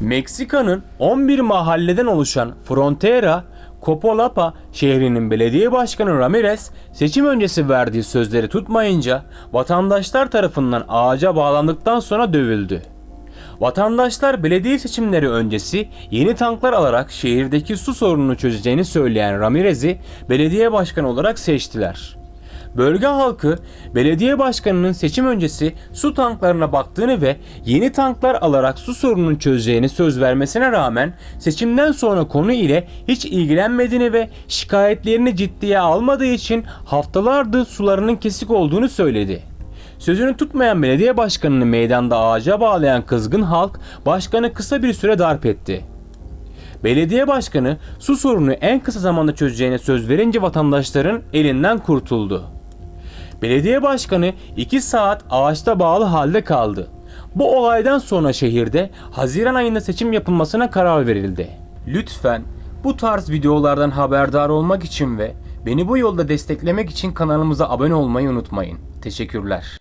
Meksika'nın 11 mahalleden oluşan Frontera, Copolapa şehrinin belediye başkanı Ramirez seçim öncesi verdiği sözleri tutmayınca vatandaşlar tarafından ağaca bağlandıktan sonra dövüldü. Vatandaşlar belediye seçimleri öncesi yeni tanklar alarak şehirdeki su sorununu çözeceğini söyleyen Ramirez'i belediye başkanı olarak seçtiler. Bölge halkı belediye başkanının seçim öncesi su tanklarına baktığını ve yeni tanklar alarak su sorununu çözeceğini söz vermesine rağmen seçimden sonra konu ile hiç ilgilenmediğini ve şikayetlerini ciddiye almadığı için haftalardır sularının kesik olduğunu söyledi. Sözünü tutmayan belediye başkanını meydanda ağaca bağlayan kızgın halk başkanı kısa bir süre darp etti. Belediye başkanı su sorunu en kısa zamanda çözeceğine söz verince vatandaşların elinden kurtuldu. Belediye başkanı 2 saat ağaçta bağlı halde kaldı. Bu olaydan sonra şehirde Haziran ayında seçim yapılmasına karar verildi. Lütfen bu tarz videolardan haberdar olmak için ve beni bu yolda desteklemek için kanalımıza abone olmayı unutmayın. Teşekkürler.